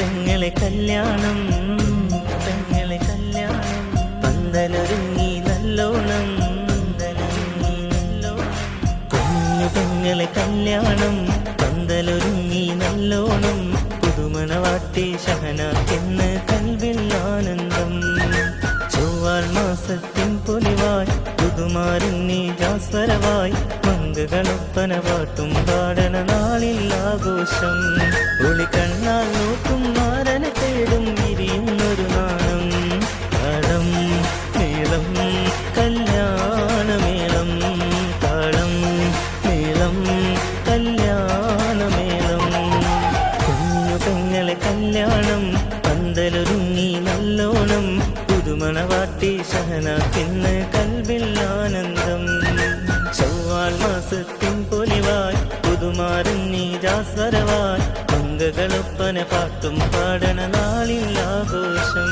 കല്യാണം പെങ്ങളെ കല്യാണം. പന്തലൊരുങ്ങി നല്ലോണം പന്തലൊരുങ്ങി നല്ലോണം. കുഞ്ഞു പെങ്ങളെ കല്യാണം പന്തലൊരുങ്ങി നല്ലോണം. പുതുമണവാട്ടി ഷഹനാക്കെന്ന് കൽവിൽ ആനന്ദം. ചൊവ്വാൽ മാസത്തിൻ പൊലിവായി പുതുമാരുണ്ണി ജാസ്വരവായി. മങ്കുകളൊപ്പന പാട്ടും പാടണ നാളിൽ ആഘോഷം. ഒളി കണ്ണാൽ നോക്കും തേടും വിരിയുന്നൊരു നാണം താളം മേളം കല്യാണമേളം. താളം മേളം കല്യാണമേളം. കുഞ്ഞു പെങ്ങളെ കല്യാണം പന്തലൊരുങ്ങി നല്ലോണം. പുതുമണവാട്ടി ഷഹനാക്കിന്ന് കൽവിൽ ആനന്ദം. ചൊവ്വാൾ മാസത്തിൻ പൊലിവായി പുതുമാറുന്നി ജാസ്വരവായി മംഗകളൊപ്പന പാട്ടും പാടണ നാളിൽ ആഘോഷം.